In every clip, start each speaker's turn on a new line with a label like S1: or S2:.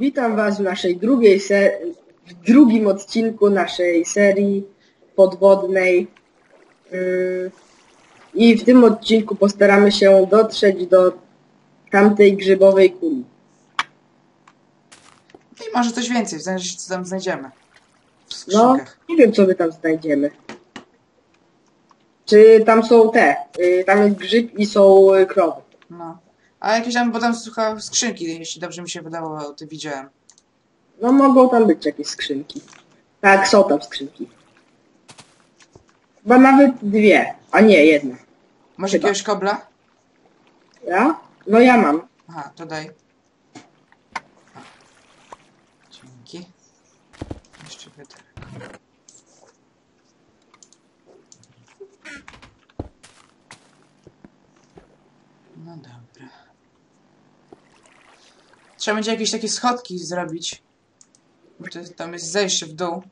S1: Witam Was w naszej drugiej se- w drugim odcinku naszej serii podwodnej. Ym, I w tym odcinku postaramy się dotrzeć do tamtej grzybowej kuli.
S2: I może coś więcej, zależy co tam znajdziemy. W
S1: No,
S2: skrzynkach.
S1: nie wiem co my tam znajdziemy. Czy tam są te? y, Tam jest grzyb i są y, krowy.
S2: No. A jakieś tam, bo tam słuchałem skrzynki, jeśli dobrze mi się wydawało, to widziałem.
S1: No mogą tam być jakieś skrzynki. Tak, są tam skrzynki. Chyba nawet dwie, a nie jedna.
S2: Może
S1: Chyba.
S2: jakiegoś kobla?
S1: Ja? No ja mam.
S2: Aha, to daj. Dzięki. Jeszcze wiaderko. No dobra. Trzeba będzie jakieś takie schodki zrobić. Bo to, tam jest zejście w dół.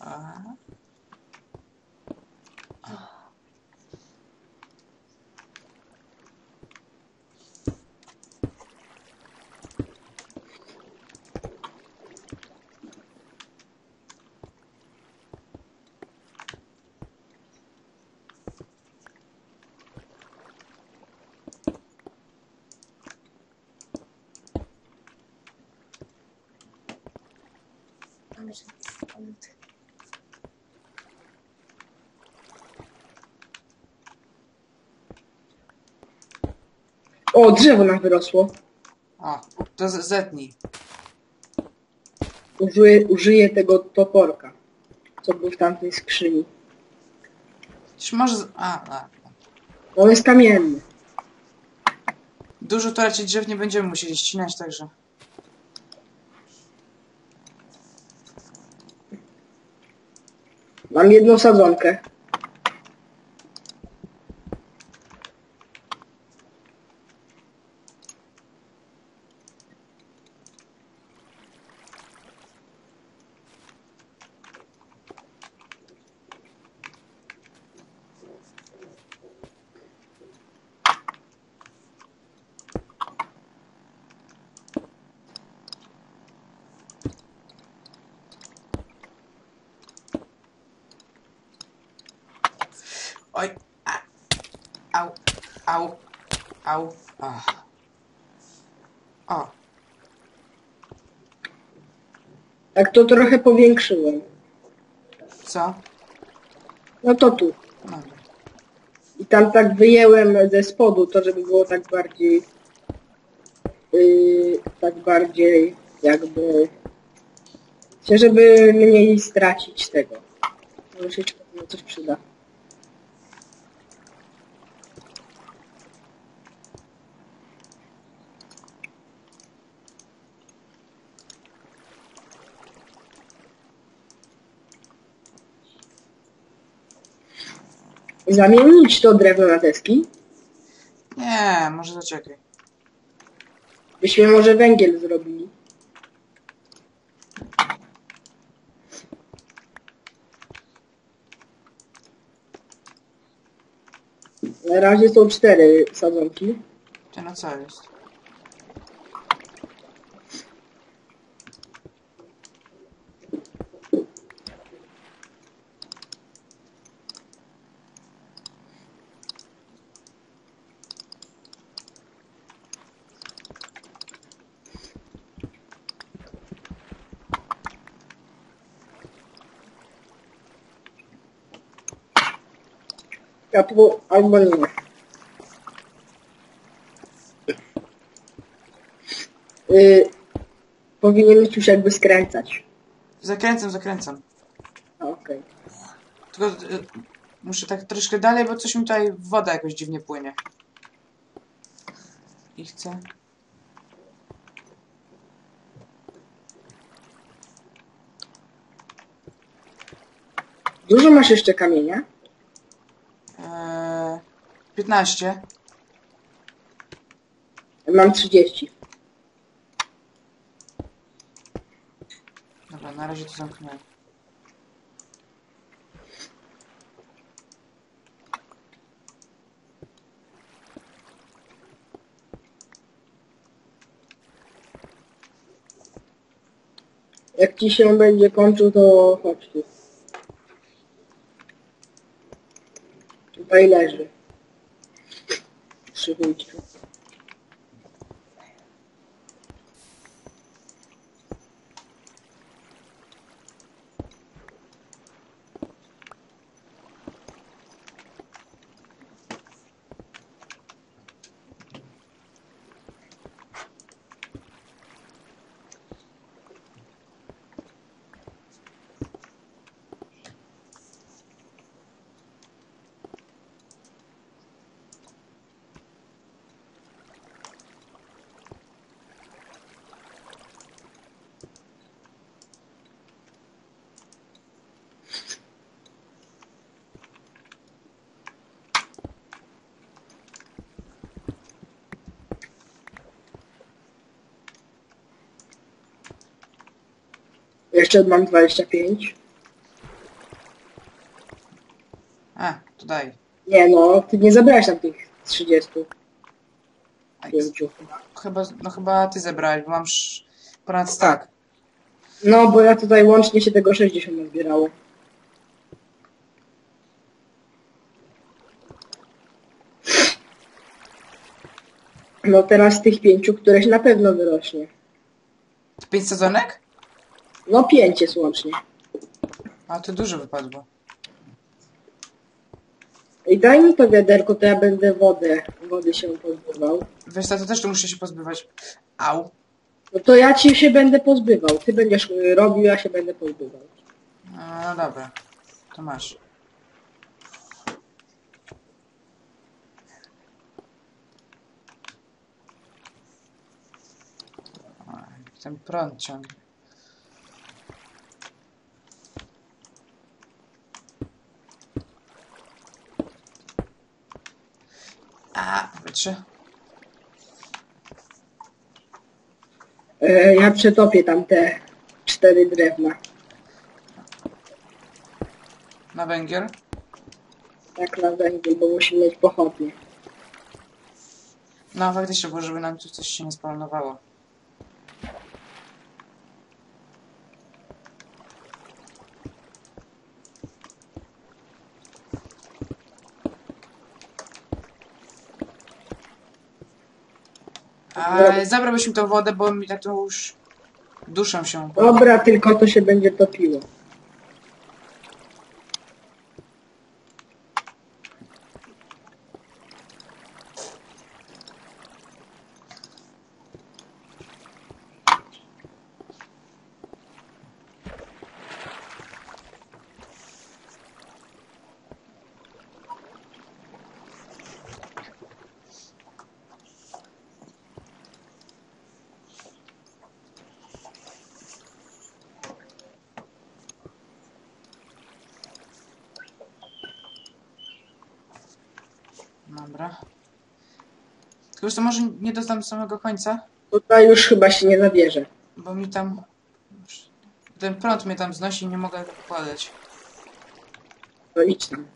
S2: A.
S1: O, drzewo nam wyrosło.
S2: O, to z- zetnij.
S1: Użyję, użyję tego toporka, co był w tamtej skrzyni.
S2: Czy może... z- A, a.
S1: On jest kamienny.
S2: Dużo to raczej drzew nie będziemy musieli ścinać, także...
S1: Mam jedną sadzonkę.
S2: Oj, a, au, au, au, ach. O,
S1: Tak to trochę powiększyłem.
S2: co?
S1: No to tu.
S2: Dobra.
S1: I tam tak wyjęłem ze spodu, to żeby było tak bardziej... Yy, tak bardziej jakby... Się, żeby mniej stracić tego. Może się coś przyda. Zamienić to drewno na deski?
S2: Nie, może zaczekaj.
S1: Byśmy może węgiel zrobili. Na razie są cztery sadzonki.
S2: Ty no co jest?
S1: Ja tu albo nie. Yy, powinien już jakby skręcać.
S2: Zakręcam, zakręcam.
S1: A, Okej.
S2: Tylko y, muszę tak troszkę dalej, bo coś mi tutaj woda jakoś dziwnie płynie. I chcę...
S1: Dużo masz jeszcze kamienia?
S2: Eee, 15.
S1: Mam 30.
S2: Dobra, na razie to zamknąłem.
S1: Jak ci się będzie kończył, to chodź tu. Tutaj Jeszcze mam 25.
S2: A, to daj.
S1: Nie no, ty nie zabrałeś tam tych 35
S2: Aj,
S1: chyba.
S2: Chyba, no chyba ty zebrałeś, bo mam sz... ponad stack.
S1: No, bo ja tutaj łącznie się tego 60 nazbierało. No teraz tych pięciu, któreś na pewno wyrośnie.
S2: Pięć sezonek?
S1: No pięć jest łącznie.
S2: A to dużo wypadło.
S1: I daj mi to wiaderko, to ja będę wodę, wody się pozbywał.
S2: Wiesz co, to też tu muszę się pozbywać. Au.
S1: No to ja ci się będę pozbywał. Ty będziesz y, robił, ja się będę pozbywał.
S2: No dobra. To masz. Ten prąd ciągnie.
S1: E, ja przetopię tam te cztery drewna.
S2: Na węgiel.
S1: Tak na węgiel, bo musimy mieć pochodnie.
S2: No faktycznie, bo żeby nam tu coś się nie spawnowało. A zabrałbyś mi tą wodę, bo mi tak to już duszę się.
S1: Dobra, tylko to się będzie topiło.
S2: Dobra. Tylko że to może nie do tam samego końca,
S1: Tutaj już chyba się nie zabierze.
S2: bo mi tam... Ten prąd mnie tam znosi i nie mogę pokładać.
S1: To idź tam.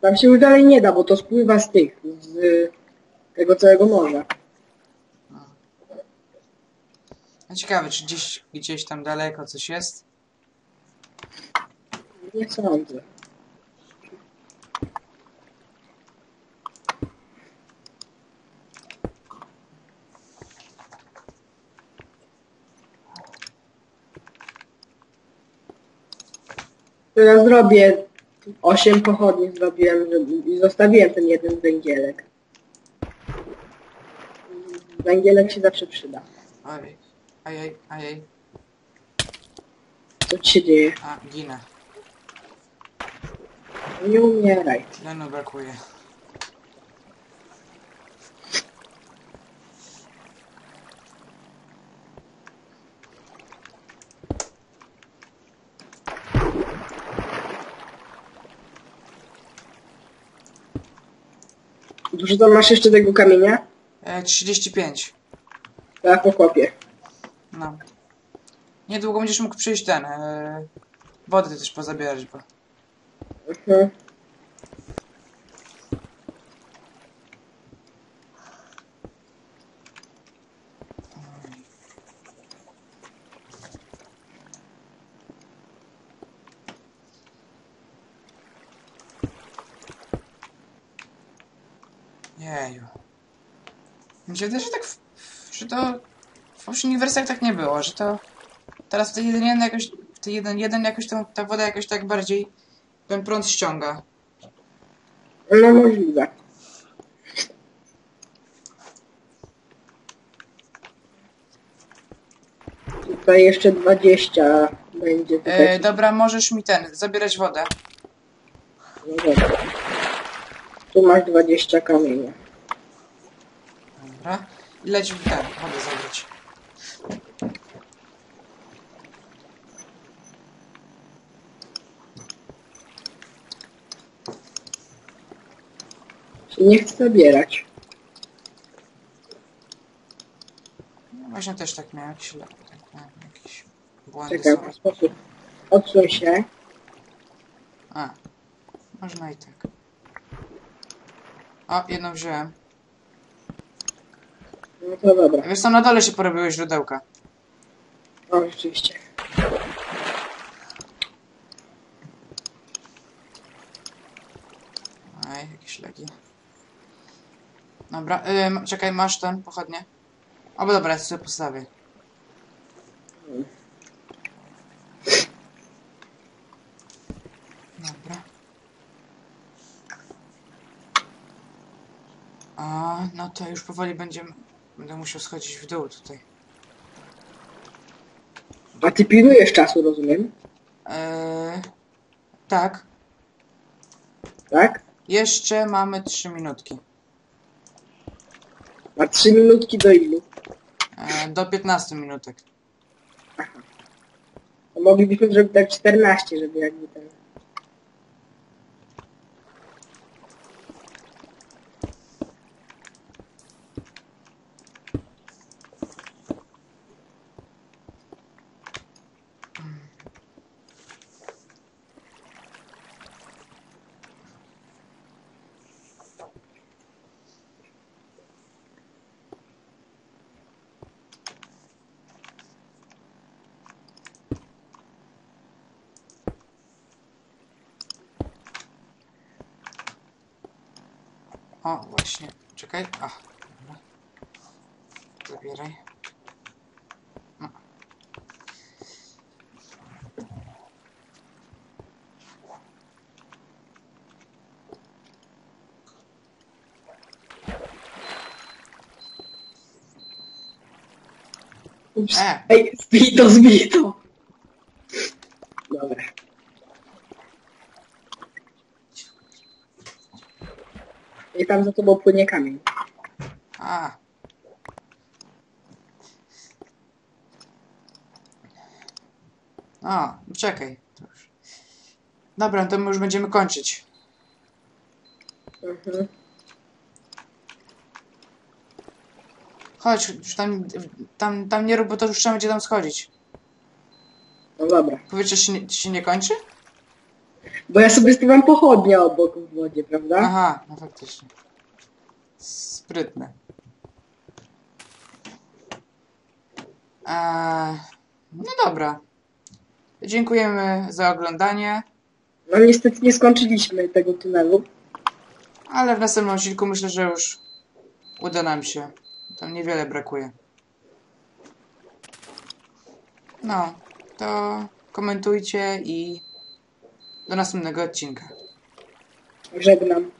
S1: Tam się już dalej nie da, bo to spływa z tych, z y, tego całego morza.
S2: No ciekawe, czy gdzieś, gdzieś tam daleko coś jest?
S1: Nie sądzę. To ja zrobię 8 pochodni zrobiłem żeby, i zostawiłem ten jeden węgielek. Węgielek się zawsze przyda.
S2: Ojej, ajej, ajej,
S1: Co ci się dzieje?
S2: a ginę.
S1: Nie umieraj.
S2: Tlenu brakuje.
S1: Dużo tam masz jeszcze tego kamienia?
S2: E, 35.
S1: To ja pokopię.
S2: No. Niedługo będziesz mógł przyjść ten. E, wody też pozabierać, bo.
S1: Mhm.
S2: Jeju. Mi się wydaje, że tak. W, że to. W poprzednich wersjach tak nie było, że to. Teraz w tej jeden, jeden jakoś. W tej jeden, jeden jakoś tą, ta woda jakoś tak bardziej. Ten prąd ściąga.
S1: No możliwe. Tutaj jeszcze 20 będzie tutaj.
S2: E, dobra, możesz mi ten. Zabierać wodę.
S1: No dobra. Tu masz 20 kamienia.
S2: Dobra. I leć w ten. Wodę zabrać.
S1: Nie chcę zabierać?
S2: No właśnie też tak miałem jakieś. le- Tak miałem jakieś błędy
S1: Czekaj,
S2: są.
S1: sposób. Odsuń się.
S2: A. Można i tak. O, jedną wziąłem.
S1: No to dobra.
S2: Wiesz co, na dole się porobiły źródełka.
S1: O, rzeczywiście.
S2: Aj, jakieś leki. Dobra, ym, czekaj, masz ten pochodnie. O, bo dobra, ja sobie postawię. Dobra. A, no to już powoli będziemy... Będę musiał schodzić w dół tutaj.
S1: A ty pilnujesz czasu, rozumiem?
S2: Eee, tak.
S1: Tak?
S2: Jeszcze mamy 3 minutki.
S1: A 3 minutki do ilu?
S2: Eee, do 15 minutek.
S1: To moglibyśmy zrobić tak 14, żeby jakby ten...
S2: O, właśnie. Czekaj. A, dobra. Zabieraj. No.
S1: Ups.
S2: E.
S1: Ej, zbij to, zbij to. Dobra. I tam za tobą płynie kamień.
S2: A. O, czekaj. To już. Dobra, to my już będziemy kończyć.
S1: Mhm.
S2: Chodź, już tam, tam, tam nie rób, bo to już trzeba będzie tam schodzić.
S1: No dobra.
S2: Powietrze się się nie kończy?
S1: Bo ja sobie stawiam pochodnie obok w wodzie, prawda?
S2: Aha, no faktycznie. Sprytne. Eee, no dobra. Dziękujemy za oglądanie,
S1: No niestety nie skończyliśmy tego tunelu.
S2: ale w następnym odcinku myślę, że już uda nam się. Tam niewiele brakuje. No, to komentujcie i do następnego odcinka.
S1: Żegnam.